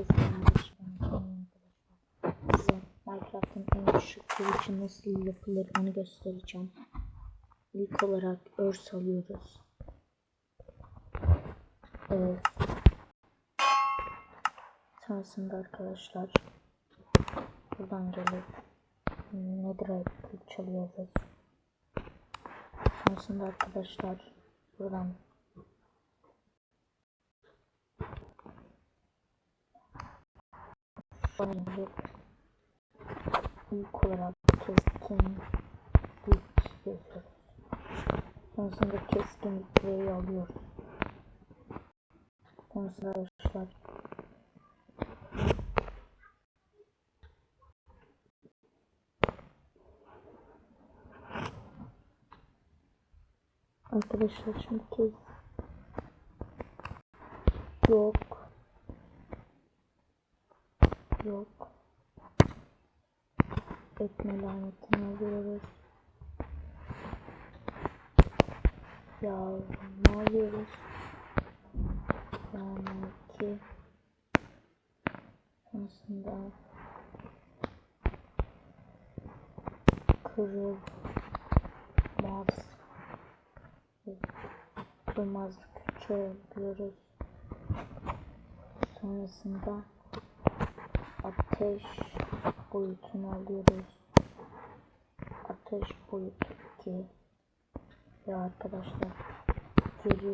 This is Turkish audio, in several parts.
arkadaşlar. Size Minecraft'ın en düşük kılıcı nasıl yapılır onu göstereceğim. İlk olarak örs alıyoruz. Evet. Sonrasında arkadaşlar buradan gelip netherite kılıç alıyoruz. Sonrasında arkadaşlar buradan şöyle ilk olarak keskin dik yazıyoruz. Sonrasında keskin dikliği alıyoruz. Sonrasında arkadaşlar Arkadaşlar şimdi kes yok yok. Etme lanetini alıyoruz. Yağma alıyoruz? Yağma 2 sonrasında kırılmaz. Kırılmazlık 3'e alıyoruz sonrasında ateş boyutunu alıyoruz. Ateş boyutu 2 ve arkadaşlar geri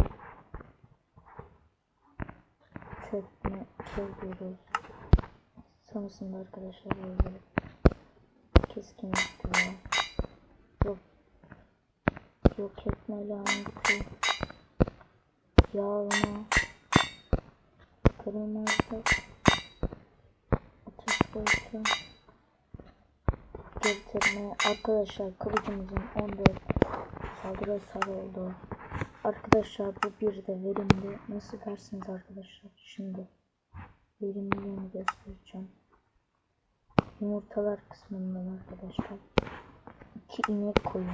çökme 2 alıyoruz. Sonrasında arkadaşlar böyle keskinlik diyor. Yok, yok etme laneti yağma kırılmazlık boyutu getirme arkadaşlar kılıcımızın 14 saldırı hasarı oldu. Arkadaşlar bu bir de verimli. Nasıl dersiniz arkadaşlar? Şimdi verimliliğini göstereceğim. Yumurtalar kısmından arkadaşlar. İki inek koyun.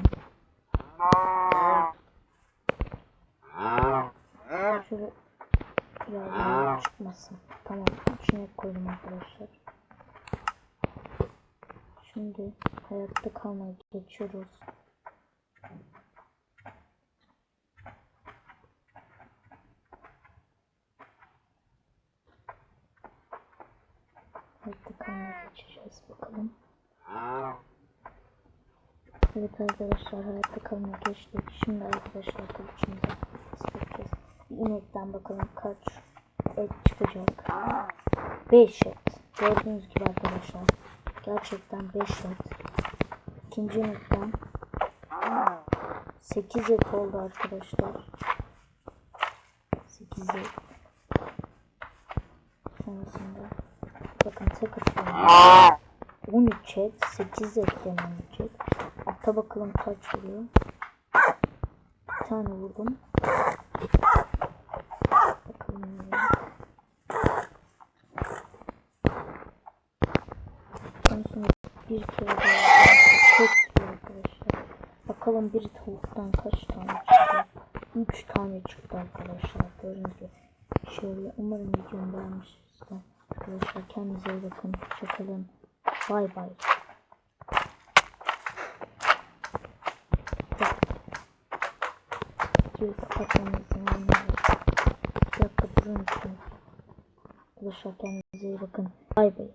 Şöyle ya çıkmasın. Tamam üç inek koydum arkadaşlar Şimdi hayatta kalmaya geçiyoruz. Hayatta kalmaya geçeceğiz bakalım. Evet arkadaşlar hayatta kalmaya geçtik. Şimdi arkadaşlar sıkacağız. Bir inekten bakalım kaç et çıkacak. 5 et. Gördüğünüz gibi arkadaşlar. Gerçekten 5 et. İkinci inekten 8 et oldu arkadaşlar. 8 et. Sonrasında bakın tek atıyorum. 13 et, 8 etten 13 et. Ata bakalım kaç oluyor. Bir tane vurdum. Bakalım ne Sonrasında bir kere daha çok iyi arkadaşlar. Bakalım bir tavuktan kaç tane çıktı. 3 tane çıktı arkadaşlar. Gördüğünüz. Şöyle umarım videomu beğenmişsinizdir. Arkadaşlar kendinize iyi bakın. Hoşçakalın. Bay bay. Videoyu kapatmamızın önüne. Bir dakika durur? Arkadaşlar kendinize iyi bakın. Bay bay.